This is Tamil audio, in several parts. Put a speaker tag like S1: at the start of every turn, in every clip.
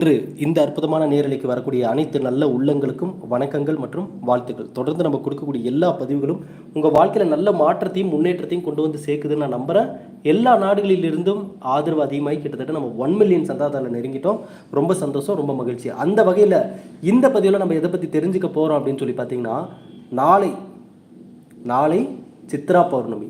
S1: இன்று இந்த அற்புதமான நேரலைக்கு வரக்கூடிய அனைத்து நல்ல உள்ளங்களுக்கும் வணக்கங்கள் மற்றும் வாழ்த்துக்கள். தொடர்ந்து நம்ம கொடுக்கக்கூடிய எல்லா பதிவுகளும் உங்கள் வாழ்க்கையில் நல்ல மாற்றத்தையும் முன்னேற்றத்தையும் கொண்டு வந்து சேர்க்குதுன்னு நான் நம்புகிறேன் எல்லா நாடுகளிலிருந்தும் ஆதரவு அதிகமாகி கிட்டத்தட்ட நம்ம ஒன் மில்லியன் சந்தாதாரில் நெருங்கிட்டோம். ரொம்ப சந்தோஷம் ரொம்ப மகிழ்ச்சி. அந்த வகையில் இந்த பதிவில் நம்ம எதை பற்றி தெரிஞ்சுக்க போகிறோம் அப்படின்னு சொல்லி பார்த்தீங்கன்னா நாளை நாளை சித்ரா பௌர்ணமி.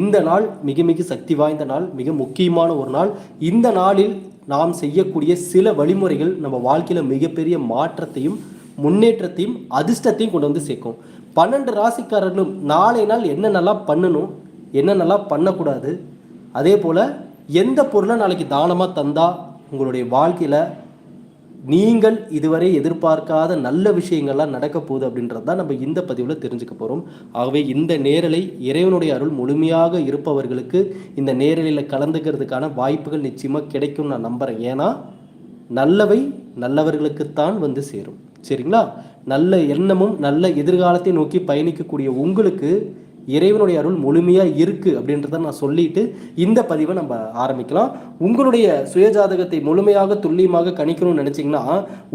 S1: இந்த நாள் மிக மிக சக்தி வாய்ந்த நாள் மிக முக்கியமான ஒரு நாள். இந்த நாளில் நாம் செய்யக்கூடிய சில வழிமுறைகள் நம்ம வாழ்க்கையில் மிகப்பெரிய மாற்றத்தையும் முன்னேற்றத்தையும் அதிர்ஷ்டத்தையும் கொண்டு வந்து சேர்க்கும். பன்னெண்டு ராசிக்காரர்களும் நாளை நாள் என்னென்னலாம் பண்ணணும் என்னென்னலாம் பண்ணக்கூடாது அதே போல் எந்த பொருளை நாளைக்கு தானமாக தந்தால் உங்களுடைய வாழ்க்கையில் நீங்கள் இதுவரை எதிர்பார்க்காத நல்ல விஷயங்கள்லாம் நடக்க போகுது அப்படின்றது தான் நம்ம இந்த பதிவில் தெரிஞ்சுக்க போகிறோம் ஆகவே இந்த நேரலை இறைவனுடைய அருள் முழுமையாக இருப்பவர்களுக்கு இந்த நேரலையில் கலந்துக்கிறதுக்கான வாய்ப்புகள் நிச்சயமாக கிடைக்கும் நான் நம்புகிறேன் ஏன்னா நல்லவை நல்லவர்களுக்குத்தான் வந்து சேரும். சரிங்களா? நல்ல எண்ணமும் நல்ல எதிர்காலத்தை நோக்கி பயணிக்கக்கூடிய உங்களுக்கு இறைவனுடைய அருள் முழுமையாக இருக்குது அப்படின்றத நான் சொல்லிட்டு இந்த பதிவை நம்ம ஆரம்பிக்கலாம். உங்களுடைய சுயஜாதகத்தை முழுமையாக துல்லியமாக கணிக்கணும்னு நினச்சிங்கன்னா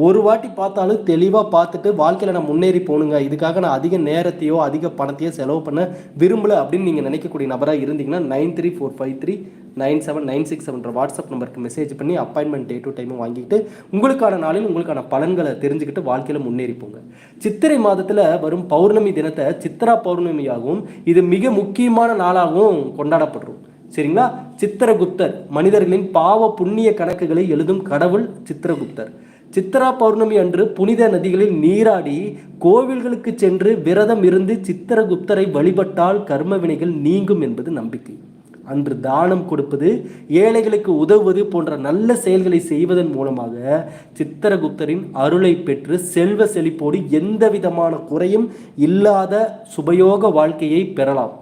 S1: ஒரு வாட்டி பார்த்தாலும் தெளிவாக பார்த்துட்டு வாழ்க்கையில் நான் முன்னேறி போகணுங்க. இதுக்காக நான் அதிக நேரத்தையோ அதிக பணத்தையோ செலவு பண்ண விரும்பல அப்படின்னு நீங்கள் நினைக்கக்கூடிய நபராக இருந்தீங்கன்னா nine three four five three nine seven nine six செவன்ற WhatsApp நம்பருக்கு மெசேஜ் பண்ணி அப்பாயின்மெண்ட் டே டு டைமும் வாங்கிட்டு உங்களுக்கான நாளில் உங்களுக்கான பலன்களை தெரிஞ்சுக்கிட்டு வாழ்க்கையில் முன்னேறி போங்க சித்திரை மாதத்தில் வரும் பௌர்ணமி தினத்தை சித்திரா பௌர்ணமியாகவும் இது மிக முக்கியமான நாளாகவும் கொண்டாடப்படுறோம். சரிங்களா? சித்திரகுப்தர் மனிதர்களின் பாவ புண்ணிய கணக்குகளை எழுதும் கடவுள் சித்திரகுப்தர். சித்ரா பௌர்ணமி அன்று புனித நதிகளில் நீராடி கோவில்களுக்கு சென்று விரதம் இருந்து சித்திரகுப்தரை வழிபட்டால் கர்ம வினைகள் நீங்கும் என்பது நம்பிக்கை. அன்று தானம் கொடுப்பது ஏழைகளுக்கு உதவுவது போன்ற நல்ல செயல்களை செய்வதன் மூலமாக சித்திரகுப்தரின் அருளை பெற்று செல்வ செழிப்போடு எந்த விதமான குறையும் இல்லாத சுபயோக வாழ்க்கையை பெறலாம்.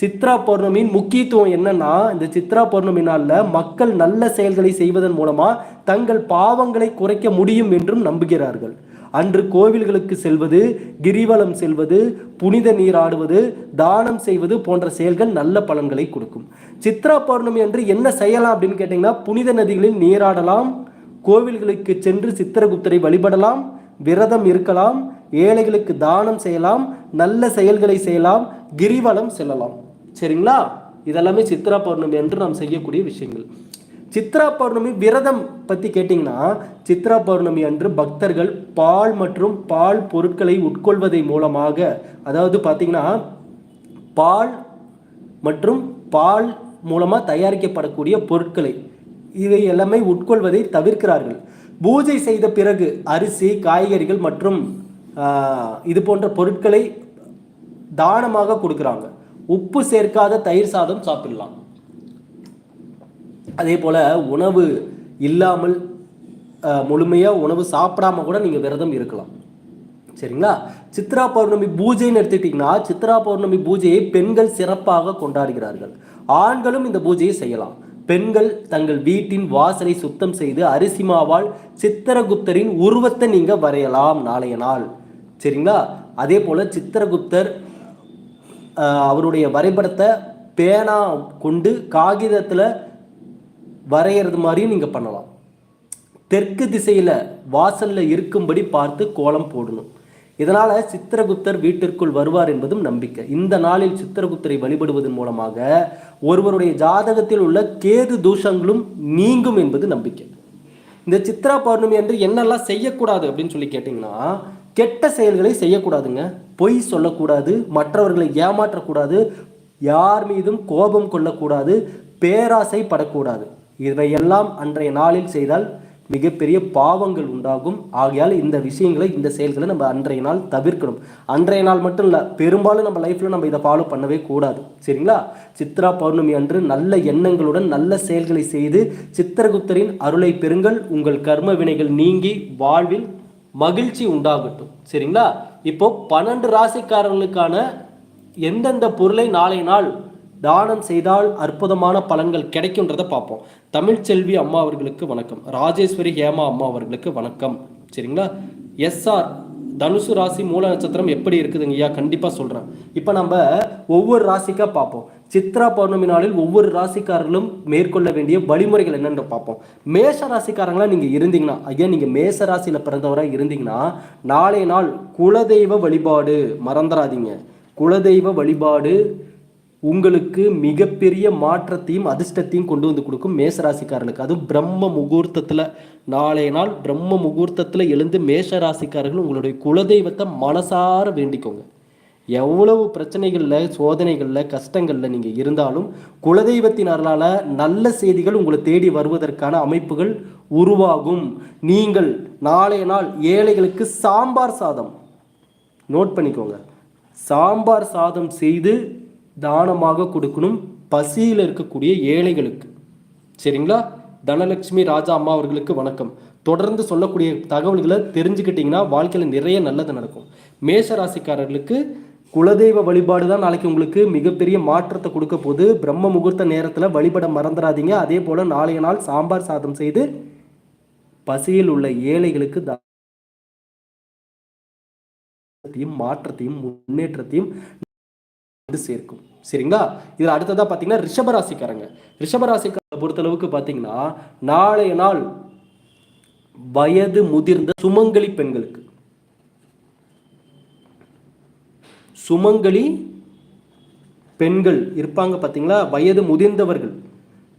S1: சித்ரா பௌர்ணமியின் முக்கியத்துவம் என்னன்னா இந்த சித்ரா பௌர்ணமி நாளில் மக்கள் நல்ல செயல்களை செய்வதன் மூலமா தங்கள் பாவங்களை குறைக்க முடியும் என்றும் நம்புகிறார்கள். அன்று கோவில்களுக்கு செல்வது கிரிவலம் செல்வது புனித நீராடுவது தானம் செய்வது போன்ற செயல்கள் நல்ல பலன்களை கொடுக்கும். சித்ரா பௌர்ணமி அன்று என்ன செய்யலாம் அப்படின்னு கேட்டிங்கன்னா புனித நதிகளில் நீராடலாம் கோவில்களுக்கு சென்று சித்திரகுப்தரை வழிபடலாம் விரதம் இருக்கலாம் ஏழைகளுக்கு தானம் செய்யலாம் நல்ல செயல்களை செய்யலாம் கிரிவலம் செல்லலாம். சரிங்களா? இதெல்லாமே சித்ரா பௌர்ணமி என்று நாம் செய்யக்கூடிய விஷயங்கள். சித்ரா பௌர்ணமி விரதம் பற்றி கேட்டிங்கன்னா சித்ரா பௌர்ணமி அன்று பக்தர்கள் பால் மற்றும் பால் பொருட்களை உட்கொள்வதை மூலமாக அதாவது பார்த்தீங்கன்னா பால் மற்றும் பால் மூலமாக தயாரிக்கப்படக்கூடிய பொருட்களை இவை எல்லாமே உட்கொள்வதை தவிர்க்கிறார்கள். பூஜை செய்த பிறகு அரிசி காய்கறிகள் மற்றும் இது போன்ற பொருட்களை தானமாக கொடுக்குறாங்க. உப்பு சேர்க்காத தயிர் சாதம் சாப்பிடலாம். அதே போல் உணவு இல்லாமல் முழுமையாக உணவு சாப்பிடாம கூட நீங்கள் விரதம் இருக்கலாம். சரிங்களா? சித்ரா பௌர்ணமி பூஜைன்னு எடுத்துக்கிட்டிங்கன்னா சித்ரா பௌர்ணமி பூஜையை பெண்கள் சிறப்பாக கொண்டாடுகிறார்கள். ஆண்களும் இந்த பூஜையை செய்யலாம். பெண்கள் தங்கள் வீட்டின் வாசலை சுத்தம் செய்து அரிசி மாவால் சித்திரகுப்தரின் உருவத்தை நீங்கள் வரையலாம் நாளைய நாள். சரிங்களா? அதே போல் சித்திரகுப்தர் அவருடைய வரைபடத்தை பேனா கொண்டு காகிதத்தில் வரைகிறது மாதிரியும் நீங்கள் பண்ணலாம். தெற்கு திசையில் வாசலில் இருக்கும்படி பார்த்து கோலம் போடணும். இதனால் சித்திரகுப்தர் வீட்டிற்குள் வருவார் என்பதும் நம்பிக்கை. இந்த நாளில் சித்திரகுப்தரை வழிபடுவதன் மூலமாக ஒருவருடைய ஜாதகத்தில் உள்ள கேது தூஷங்களும் நீங்கும் என்பது நம்பிக்கை. இந்த சித்ரா பௌர்ணமி என்று என்னெல்லாம் செய்யக்கூடாது அப்படின்னு சொல்லி கேட்டிங்கன்னா கெட்ட செயல்களை செய்யக்கூடாதுங்க. பொய் சொல்லக்கூடாது மற்றவர்களை ஏமாற்றக்கூடாது யார் மீதும் கோபம் கொள்ளக்கூடாது பேராசை படக்கூடாது இவையெல்லாம் அன்றைய நாளில் செய்தால் மிகப்பெரிய பாவங்கள் உண்டாகும். ஆகையால் இந்த விஷயங்களை இந்த செயல்களை நம்ம அன்றைய நாள் தவிர்க்கணும். அன்றைய நாள் மட்டும் இல்லை பெரும்பாலும் நம்ம லைஃப்பில் நம்ம இதை ஃபாலோ பண்ணவே கூடாது. சரிங்களா? சித்ரா பௌர்ணமி அன்று நல்ல எண்ணங்களுடன் நல்ல செயல்களை செய்து சித்திரகுப்தரின் அருளை பெறுங்கள். உங்கள் கர்ம வினைகள் நீங்கி வாழ்வில் மகிழ்ச்சி உண்டாகட்டும். சரிங்களா? இப்போ பன்னெண்டு ராசிக்காரர்களுக்கான எந்தெந்த பொருளை நாளை நாள் தானம் செய்தால் அற்புதமான பலன்கள் கிடைக்கும்ன்றதை பார்ப்போம். தமிழ்ச்செல்வி அம்மா அவர்களுக்கு வணக்கம். ராஜேஸ்வரி ஹேமா அம்மா அவர்களுக்கு வணக்கம். சரிங்களா? எஸ்ஆர் தனுசு ராசி மூல நட்சத்திரம் எப்படி இருக்குதுங்க? ஐயா கண்டிப்பாக சொல்கிறேன் இப்போ நம்ம ஒவ்வொரு ராசிக்காக பார்ப்போம். சித்ரா பௌர்ணமி நாளில் ஒவ்வொரு ராசிக்காரர்களும் மேற்கொள்ள வேண்டிய வழிமுறைகள் என்னென்னு பார்ப்போம். மேஷ ராசிக்காரங்களாக நீங்கள் இருந்தீங்கன்னா ஐயா நீங்கள் மேஷ ராசியில் பிறந்தவராக இருந்தீங்கன்னா நாளைய நாள் குலதெய்வ வழிபாடு மறந்துடாதீங்க குலதெய்வ வழிபாடு உங்களுக்கு மிகப்பெரிய மாற்றத்தையும் அதிர்ஷ்டத்தையும் கொண்டு வந்து கொடுக்கும் மேசராசிக்காரர்களுக்கு அதுவும் பிரம்ம முகூர்த்தத்தில் நாளைய நாள் பிரம்ம முகூர்த்தத்தில் எழுந்து மேஷ ராசிக்காரர்கள் உங்களுடைய குலதெய்வத்தை மனசார வேண்டிக்கோங்க. எவ்வளவு பிரச்சனைகளில் சோதனைகளில் கஷ்டங்களில் நீங்கள் இருந்தாலும் குலதெய்வத்தின் அருளால் நல்ல செய்திகள் உங்களை தேடி வருவதற்கான அமைப்புகள் உருவாகும். நீங்கள் நாளைய நாள் ஏழைகளுக்கு சாம்பார் சாதம். நோட் பண்ணிக்கோங்க. சாம்பார் சாதம் செய்து தானமாக கொடுக்கணும் பசியில் இருக்கக்கூடிய ஏழைகளுக்கு. சரிங்களா? தனலட்சுமி ராஜா அம்மா அவர்களுக்கு வணக்கம். தொடர்ந்து சொல்லக்கூடிய தகவல்களை தெரிஞ்சுக்கிட்டிங்கன்னா வாழ்க்கையில் நிறைய நல்லது நடக்கும். மேஷ ராசிக்காரர்களுக்கு குலதெய்வ வழிபாடு தான் நாளைக்கு உங்களுக்கு மிகப்பெரிய மாற்றத்தை கொடுக்க போது பிரம்ம முகூர்த்த நேரத்தில் வழிபட மறந்துடாதீங்க. அதே போல் நாளைய நாள் சாம்பார் சாதம் செய்து பசியில் உள்ள ஏழைகளுக்கு தானத்தையும் மாற்றத்தையும் முன்னேற்றத்தையும் வந்து சேர்க்கும். சரிங்களா? இதில் அடுத்ததாக பார்த்தீங்கன்னா ரிஷபராசிக்காரங்க. ரிஷபராசிக்காரங்களை பொறுத்தளவுக்கு பார்த்தீங்கன்னா நாளைய நாள் வயது முதிர்ந்த சுமங்கலி பெண்களுக்கு. சுமங்கலி பெண்கள் இருப்பாங்க பார்த்தீங்களா? வயது முதிர்ந்தவர்கள்.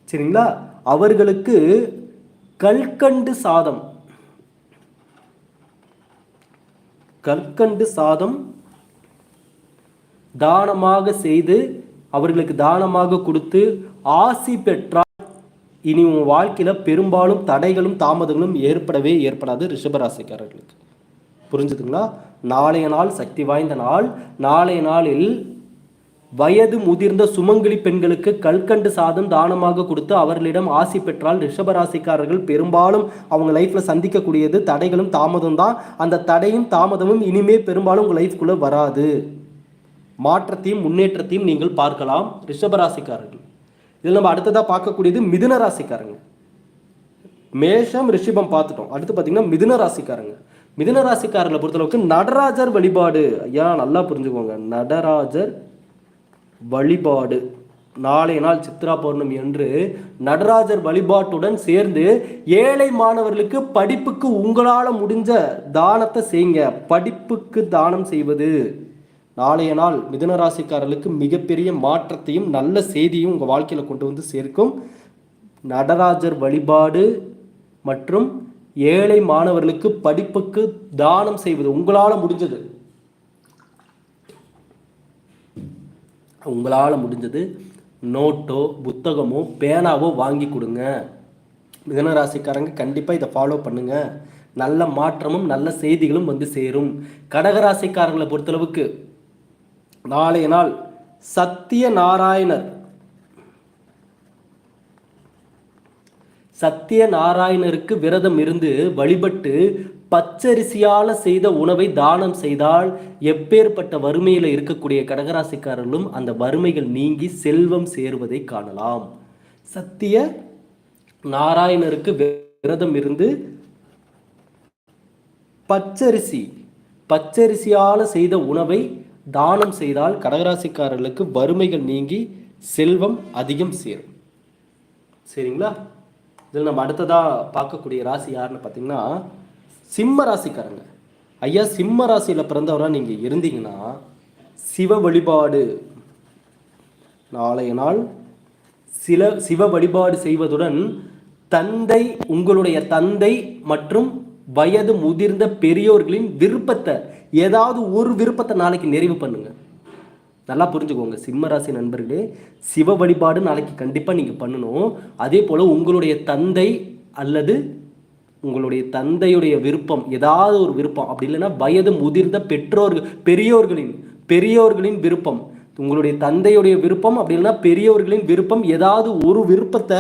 S1: சரிங்களா? அவர்களுக்கு கல்கண்டு சாதம். கற்கண்டு சாதம் தானமாக செய்து அவர்களுக்கு தானமாக கொடுத்து ஆசி பெற்றால் இனி உன் வாழ்க்கையில் பெரும்பாலும் தடைகளும் தாமதங்களும் ஏற்படவே ஏற்படாது ரிஷபராசிக்காரர்களுக்கு. புரிஞ்சுதுங்களா? நாளைய நாள் சக்தி வாய்ந்த நாள். நாளைய நாளில் வயது முதிர்ந்த சுமங்கலி பெண்களுக்கு கல்கண்டு சாதம் தானமாக கொடுத்து அவர்களிடம் ஆசி பெற்றால் ரிஷபராசிக்காரர்கள் பெரும்பாலும் அவங்க லைஃப்பில் சந்திக்கக்கூடியது தடைகளும் தாமதம் தான் அந்த தடையும் தாமதமும் இனிமே பெரும்பாலும் உங்கள் லைஃப்குள்ளே வராது. மாற்றத்தையும் முன்னேற்றத்தையும் நீங்கள் பார்க்கலாம் ரிஷபராசிக்காரர்கள். இதில் நம்ம அடுத்ததாக பார்க்கக்கூடியது மிதுன ராசிக்காரங்க மேஷம் ரிஷிபம் பார்த்துட்டோம். அடுத்து பார்த்தீங்கன்னா மிதுன ராசிக்காரங்க மிதுன ராசிக்காரர்களை பொறுத்தளவுக்கு நடராஜர் வழிபாடு. ஐயா நல்லா புரிஞ்சுக்கோங்க. நடராஜர் வழிபாடு. நாளைய நாள் சித்ரா பௌர்ணமி என்று நடராஜர் வழிபாட்டுடன் சேர்ந்து ஏழை மாணவர்களுக்கு படிப்புக்கு உங்களால் முடிஞ்ச தானத்தை செய்யுங்க. படிப்புக்கு தானம் செய்வது. நாளைய நாள் மிதுன ராசிக்காரர்களுக்கு மிகப்பெரிய மாற்றத்தையும் நல்ல செய்தியும் உங்கள் வாழ்க்கையில் கொண்டு வந்து சேர்க்கும். நடராஜர் வழிபாடு மற்றும் ஏழை மாணவர்களுக்கு படிப்புக்கு தானம் செய்வது உங்களால் முடிஞ்சது. உங்களால் முடிஞ்சது. நோட்டோ புத்தகமோ பேனாவோ வாங்கி கொடுங்க. மிதனராசிக்காரங்க கண்டிப்பாக இதை ஃபாலோ பண்ணுங்க. நல்ல மாற்றமும் நல்ல செய்திகளும் வந்து சேரும். கடகராசிக்காரங்களை பொறுத்தளவுக்கு நாளைய நாள் சத்திய நாராயணர் சத்திய நாராயணருக்கு விரதம் இருந்து வழிபட்டு பச்சரிசியால் செய்த உணவை தானம் செய்தால் எப்பேற்பட்ட வறுமையில் இருக்கக்கூடிய கடகராசிக்காரர்களும் அந்த வறுமைகள் நீங்கி செல்வம் சேருவதை காணலாம். சத்திய நாராயணருக்கு விரதம் இருந்து பச்சரிசி பச்சரிசியால் செய்த உணவை தானம் செய்தால் கடகராசிக்காரர்களுக்கு வறுமைகள் நீங்கி செல்வம் அதிகம் சேரும். சரிங்களா? இதில் நம்ம அடுத்ததாக பார்க்கக்கூடிய ராசி யாருன்னு பார்த்தீங்கன்னா சிம்ம ராசிக்காரங்க. ஐயா சிம்ம ராசியில் பிறந்தவராக நீங்கள் இருந்தீங்கன்னா சிவ வழிபாடு நாளைய நாள் சில சிவ வழிபாடு செய்வதுடன் தந்தை உங்களுடைய தந்தை மற்றும் வயது முதிர்ந்த பெரியோர்களின் விருப்பத்தை ஏதாவது ஒரு விருப்பத்தை நாளைக்கு நிறைவு பண்ணுங்க. நல்லா புரிஞ்சுக்கோங்க சிம்மராசி நண்பர்களே சிவ வழிபாடு நாளைக்கு கண்டிப்பாக நீங்கள் பண்ணணும். அதே போல் உங்களுடைய தந்தை அல்லது உங்களுடைய தந்தையுடைய விருப்பம் ஏதாவது ஒரு விருப்பம். அப்படி இல்லைன்னா வயது முதிர்ந்த பெற்றோர்கள் பெரியோர்களின் பெரியோர்களின் விருப்பம். உங்களுடைய தந்தையுடைய விருப்பம் அப்படி இல்லைன்னா பெரியோர்களின் விருப்பம் ஏதாவது ஒரு விருப்பத்தை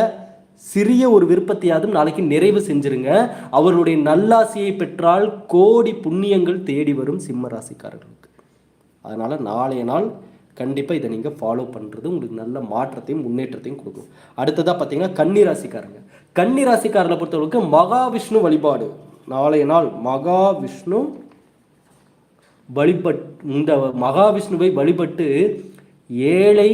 S1: சிறிய ஒரு விருப்பத்தையாவது நாளைக்கு நிறைவு செஞ்சிருங்க. அவர்களுடைய நல்லாசியை பெற்றால் கோடி புண்ணியங்கள் தேடி வரும் சிம்ம ராசிக்காரர்களுக்கு. அதனால் நாளைய நாள் கண்டிப்பாக இதை நீங்கள் ஃபாலோ பண்ணுறது உங்களுக்கு நல்ல மாற்றத்தையும் முன்னேற்றத்தையும் கொடுக்கும். அடுத்ததாக பார்த்தீங்கன்னா கன்னி ராசிக்காரங்க. கன்னி ராசிக்காரர்களை பொறுத்தவரைக்கு மகாவிஷ்ணு வழிபாடு. நாளைய நாள் மகாவிஷ்ணு வழிபட் இந்த மகாவிஷ்ணுவை வழிபட்டு ஏழை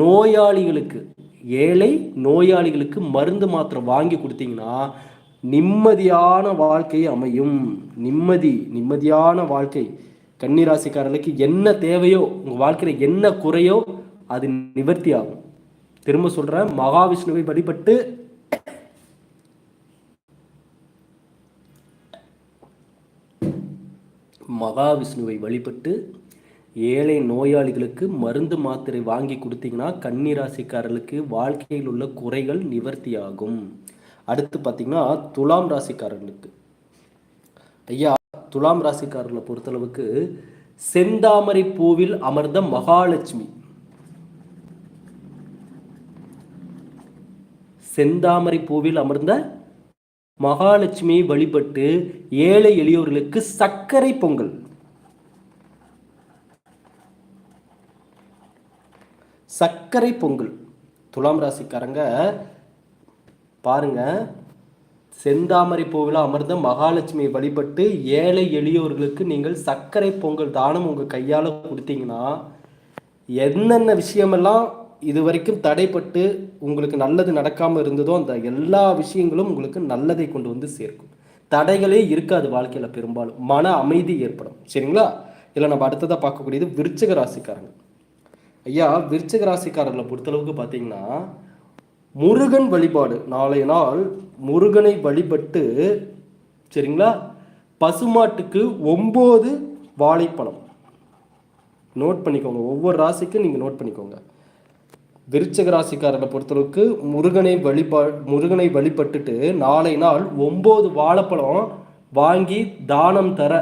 S1: நோயாளிகளுக்கு ஏழை நோயாளிகளுக்கு மருந்து மாத்திரை வாங்கி கொடுத்தீங்கன்னா நிம்மதியான வாழ்க்கை அமையும். நிம்மதி நிம்மதியான வாழ்க்கை. கன்னிராசிக்காரர்களுக்கு என்ன தேவையோ உங்கள் வாழ்க்கையில் என்ன குறையோ அது நிவர்த்தி ஆகும் திரும்ப சொல்கிறேன் மகாவிஷ்ணுவை வழிபட்டு மகாவிஷ்ணுவை வழிபட்டு ஏழை நோயாளிகளுக்கு மருந்து மாத்திரை வாங்கி கொடுத்தீங்கன்னா கன்னிராசிக்காரர்களுக்கு வாழ்க்கையில் உள்ள குறைகள் நிவர்த்தியாகும். அடுத்து பார்த்தீங்கன்னா துலாம் ராசிக்காரர்களுக்கு. ஐயா துலாம் ராசிக்காரர்களை பொறுத்தளவுக்கு செந்தாமரை பூவில் அமர்ந்த மகாலட்சுமி. செந்தாமரை பூவில் அமர்ந்த மகாலட்சுமியை வழிபட்டு ஏழை எளியோர்களுக்கு சர்க்கரை பொங்கல். சர்க்கரை பொங்கல். துலாம் ராசிக்காரங்க பாருங்க. செந்தாமரை பூவில் அமர்ந்த மகாலட்சுமியை வழிபட்டு ஏழை எளியோர்களுக்கு நீங்கள் சர்க்கரை பொங்கல் தானம் உங்கள் கையால் கொடுத்தீங்கன்னா என்னென்ன விஷயமெல்லாம் இது வரைக்கும் தடைப்பட்டு உங்களுக்கு நல்லது நடக்காமல் இருந்ததோ அந்த எல்லா விஷயங்களும் உங்களுக்கு நல்லதை கொண்டு வந்து சேர்க்கும். தடைகளே இருக்காது வாழ்க்கையில் பெரும்பாலும். மன அமைதி ஏற்படும். சரிங்களா? இல்லை நம்ம அடுத்ததாக பார்க்கக்கூடியது விருச்சக ராசிக்காரங்க. ஐயா விருச்சக ராசிக்காரர்களை பொறுத்தளவுக்கு பார்த்தீங்கன்னா முருகன் வழிபாடு. நாளைய நாள் முருகனை வழிபட்டு சரிங்களா? பசுமாட்டுக்கு ஒம்பது வாழைப்பழம். நோட் பண்ணிக்கோங்க. ஒவ்வொரு ராசிக்கும் நீங்கள் நோட் பண்ணிக்கோங்க. விருச்சக ராசிக்காரரை பொறுத்தளவுக்கு முருகனை வழிபா முருகனை வழிபட்டுட்டு நாளை நாள் ஒம்பது வாழைப்பழம் வாங்கி தானம் தர.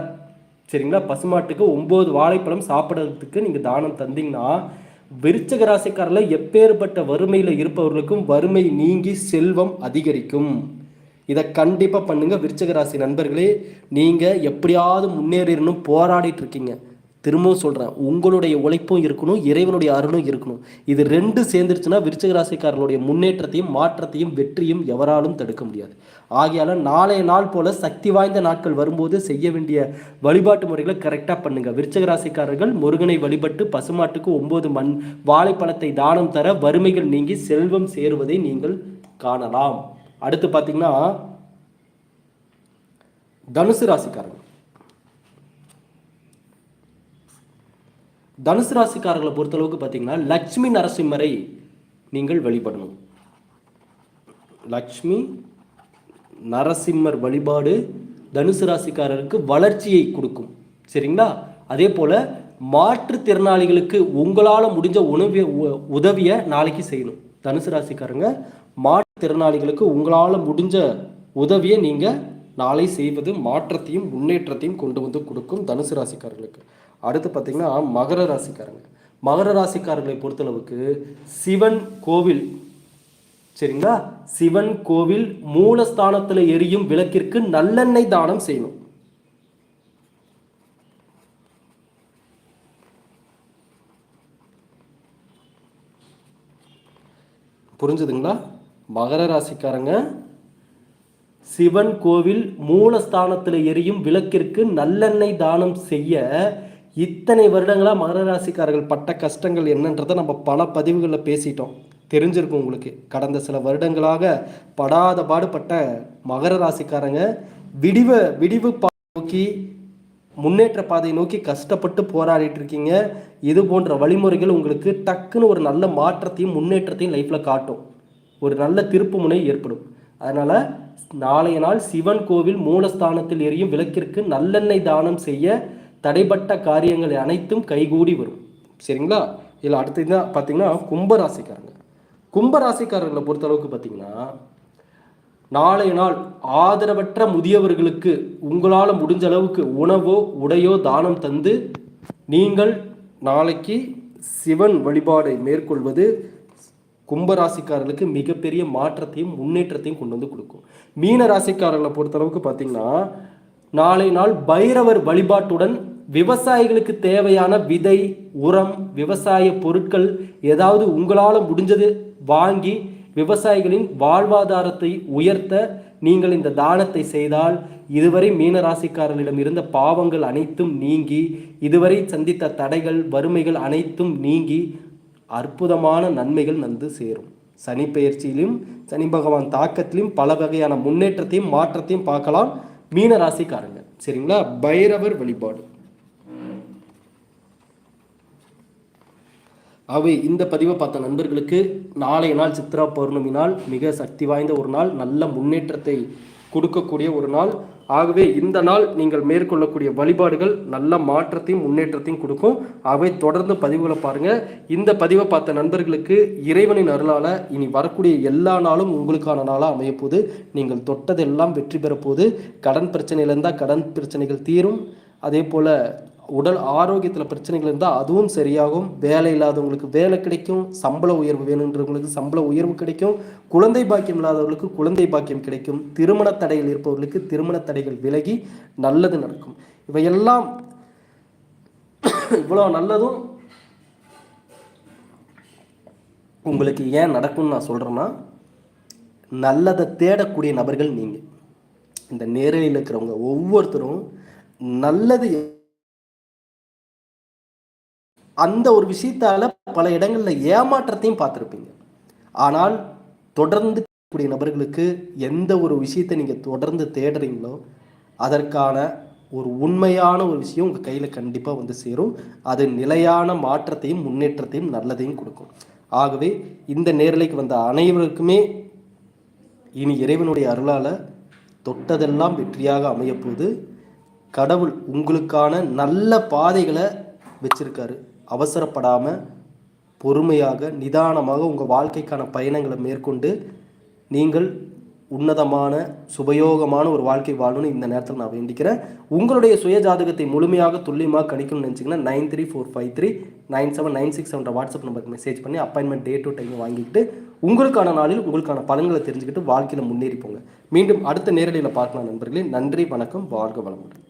S1: சரிங்களா? பசுமாட்டுக்கு ஒம்பது வாழைப்பழம் சாப்பிட்றதுக்கு நீங்கள் தானம் தந்தீங்கன்னா விருச்சக ராசிக்காரில் எப்பேற்பட்ட வறுமையில் இருப்பவர்களுக்கும் வறுமை நீங்கி செல்வம் அதிகரிக்கும். இதை கண்டிப்பாக பண்ணுங்கள் விருச்சக ராசி நண்பர்களே. நீங்கள் எப்படியாவது முன்னேறிடணும் போராடிட்டு இருக்கீங்க. திரும்பவும் சொல்கிறேன் உங்களுடைய உழைப்பும் இருக்கணும் இறைவனுடைய அருளும் இருக்கணும். இது ரெண்டு சேர்ந்துருச்சுன்னா விருச்சக ராசிக்காரர்களுடைய முன்னேற்றத்தையும் மாற்றத்தையும் வெற்றியும் எவராலும் தடுக்க முடியாது. ஆகையால் நாளைய நாள் போல சக்தி வாய்ந்த நாட்கள் வரும்போது செய்ய வேண்டிய வழிபாட்டு முறைகளை கரெக்டாக பண்ணுங்க. விருச்சக ராசிக்காரர்கள் முருகனை வழிபட்டு பசுமாட்டுக்கு ஒம்பது மண் வாழைப்பழத்தை தானம் தர வறுமைகள் நீங்கி செல்வம் சேருவதை நீங்கள் காணலாம். அடுத்து பார்த்தீங்கன்னா தனுசு ராசிக்காரர்கள். தனுசு ராசிக்காரர்களை பொறுத்தளவுக்கு பார்த்தீங்கன்னா லக்ஷ்மி நரசிம்மரை நீங்கள் வழிபடணும். லக்ஷ்மி நரசிம்மர் வழிபாடு தனுசு ராசிக்காரருக்கு வளர்ச்சியை கொடுக்கும். சரிங்களா? அதே போல் மாற்றுத்திறனாளிகளுக்கு உங்களால் முடிஞ்ச உணவு உதவியை நாளைக்கு செய்யணும். தனுசு ராசிக்காரங்க மாற்றுத்திறனாளிகளுக்கு உங்களால் முடிஞ்ச உதவியை நீங்கள் நாளை செய்வது மாற்றத்தையும் முன்னேற்றத்தையும் கொண்டு வந்து கொடுக்கும் தனுசு ராசிக்காரர்களுக்கு. அடுத்து பார்த்திங்கன்னா மகர ராசிக்காரங்க. மகர ராசிக்காரர்களை பொறுத்தளவுக்கு சிவன் கோவில் சரிங்களா? சிவன் கோவில் மூலஸ்தானத்தில் எரியும் விளக்கிற்கு நல்லெண்ணெய் தானம் செய்யணும். புரிஞ்சுதுங்களா? மகர ராசிக்காரங்க சிவன் கோவில் மூலஸ்தானத்தில் எரியும் விளக்கிற்கு நல்லெண்ணெய் தானம் செய்ய இத்தனை வருடங்களாக மகர ராசிக்காரர்கள் பட்ட கஷ்டங்கள் என்னன்றதை நம்ம பல பதிவுகளில் பேசிட்டோம். தெரிஞ்சிருக்கும் உங்களுக்கு. கடந்த சில வருடங்களாக படாத பாடுபட்ட மகர ராசிக்காரங்க விடிவ விடிவு நோக்கி முன்னேற்ற பாதையை நோக்கி கஷ்டப்பட்டு போராடிட்டு இருக்கீங்க. இது போன்ற வழிமுறைகள் உங்களுக்கு டக்குன்னு ஒரு நல்ல மாற்றத்தையும் முன்னேற்றத்தையும் லைஃப்பில் காட்டும். ஒரு நல்ல திருப்பு முனை ஏற்படும். அதனால் நாளைய நாள் சிவன் கோவில் மூலஸ்தானத்தில் எரியும் விளக்கிற்கு நல்லெண்ணெய் தானம் செய்ய தடைப்பட்ட காரியங்கள் அனைத்தும் கைகூடி வரும். சரிங்களா? இதில் அடுத்தது தான் பார்த்தீங்கன்னா கும்பராசிக்காரங்க. கும்பராசிக்காரர்களை பொறுத்தளவுக்கு பார்த்தீங்கன்னா நாளைய நாள் ஆதரவற்ற முதியவர்களுக்கு உங்களால் முடிஞ்ச அளவுக்கு உணவோ உடையோ தானம் தந்து நீங்கள் நாளைக்கு சிவன் வழிபாடை மேற்கொள்வது கும்பராசிக்காரர்களுக்கு மிகப்பெரிய மாற்றத்தையும் முன்னேற்றத்தையும் கொண்டு வந்து கொடுக்கும். மீன ராசிக்காரர்களை பொறுத்தளவுக்கு பார்த்தீங்கன்னா நாளை நாள் பைரவர் வழிபாட்டுடன் விவசாயிகளுக்கு தேவையான விதை உரம் விவசாய பொருட்கள் ஏதாவது உங்களால் முடிஞ்சது வாங்கி விவசாயிகளின் வாழ்வாதாரத்தை உயர்த்த நீங்கள் இந்த தானத்தை செய்தால் இதுவரை மீனராசிக்காரர்களிடம் இருந்த பாவங்கள் அனைத்தும் நீங்கி இதுவரை சந்தித்த தடைகள் வறுமைகள் அனைத்தும் நீங்கி அற்புதமான நன்மைகள் வந்து சேரும். சனி பெயர்ச்சியிலும் சனி பகவான் தாக்கத்திலும் பல வகையான முன்னேற்றத்தையும் மாற்றத்தையும் பார்க்கலாம் மீனராசிக்காரங்க சரிங்களா? பைரவர் வழிபாடு. அவை இந்த பதிவை பார்த்த நண்பர்களுக்கு நாளைய நாள் சித்ரா பௌர்ணமி நாள் மிக சக்தி வாய்ந்த ஒரு நாள் நல்ல முன்னேற்றத்தை கொடுக்கக்கூடிய ஒரு நாள். ஆகவே இந்த நாள் நீங்கள் மேற்கொள்ளக்கூடிய வழிபாடுகள் நல்ல மாற்றத்தையும் முன்னேற்றத்தையும் கொடுக்கும். அவை தொடர்ந்து பதிவுகளை பாருங்கள் இந்த பதிவை பார்த்த நண்பர்களுக்கு இறைவனின் அருளால் இனி வரக்கூடிய எல்லா நாளும் உங்களுக்கான நாளாக அமையப்போகுது. நீங்கள் தொட்டதெல்லாம் வெற்றி பெறப்போது கடன் பிரச்சனையில் இருந்தால் கடன் பிரச்சனைகள் தீரும். அதே போல் உடல் ஆரோக்கியத்தில் பிரச்சனைகள் இருந்தால் அதுவும் சரியாகும். வேலை இல்லாதவங்களுக்கு வேலை கிடைக்கும். சம்பள உயர்வு வேணுன்றவங்களுக்கு சம்பள உயர்வு கிடைக்கும். குழந்தை பாக்கியம் இல்லாதவர்களுக்கு குழந்தை பாக்கியம் கிடைக்கும். திருமண தடைகள் இருப்பவர்களுக்கு திருமண தடைகள் விலகி நல்லது நடக்கும். இவையெல்லாம் இவ்வளோ நல்லதும் உங்களுக்கு ஏன் நடக்கும்னு நான் சொல்கிறேன்னா நல்லதை தேடக்கூடிய நபர்கள் நீங்கள் இந்த நேரடியில் இருக்கிறவங்க ஒவ்வொருத்தரும் நல்லது அந்த ஒரு விஷயத்தால பல இடங்களில் ஏமாற்றத்தையும் பார்த்துருப்பீங்க. ஆனால் தொடர்ந்து கூடிய நபர்களுக்கு எந்த ஒரு விஷயத்தை நீங்கள் தொடர்ந்து தேடுறீங்களோ அதற்கான ஒரு உண்மையான ஒரு விஷயம் உங்கள் கையில் கண்டிப்பாக வந்து சேரும். அது நிலையான மாற்றத்தையும் முன்னேற்றத்தையும் நல்லதையும் கொடுக்கும். ஆகவே இந்த நேரலைக்கு வந்த அனைவருக்குமே இனி இறைவனுடைய அருளால் தொட்டதெல்லாம் வெற்றியாக அமையப்போது கடவுள் உங்களுக்கான நல்ல பாதைகளை வச்சிருக்காரு. அவசரப்படாமல் பொறுமையாக நிதானமாக உங்கள் வாழ்க்கைக்கான பயணங்களை மேற்கொண்டு நீங்கள் உன்னதமான சுபயோகமான ஒரு வாழ்க்கை வாழணும்னு இந்த நேரத்தில் நான் வேண்டிக்கிறேன். உங்களுடைய சுய ஜாதகத்தை முழுமையாக துல்லியமாக கணிக்கணும்னு நினச்சிங்கன்னா nine three four five three nine seven nine six செவன்ற WhatsApp நம்பருக்கு மெசேஜ் பண்ணி அப்பாயின்மெண்ட் டே டு டைம் வாங்கிக்கிட்டு உங்களுக்கான நாளில் உங்களுக்கான பலன்களை தெரிஞ்சுக்கிட்டு வாழ்க்கையில் முன்னேறி போங்க. மீண்டும் அடுத்த நேரடியில் பார்க்கலாம் நண்பர்களே. நன்றி வணக்கம் வாழ்க வளமுடன்.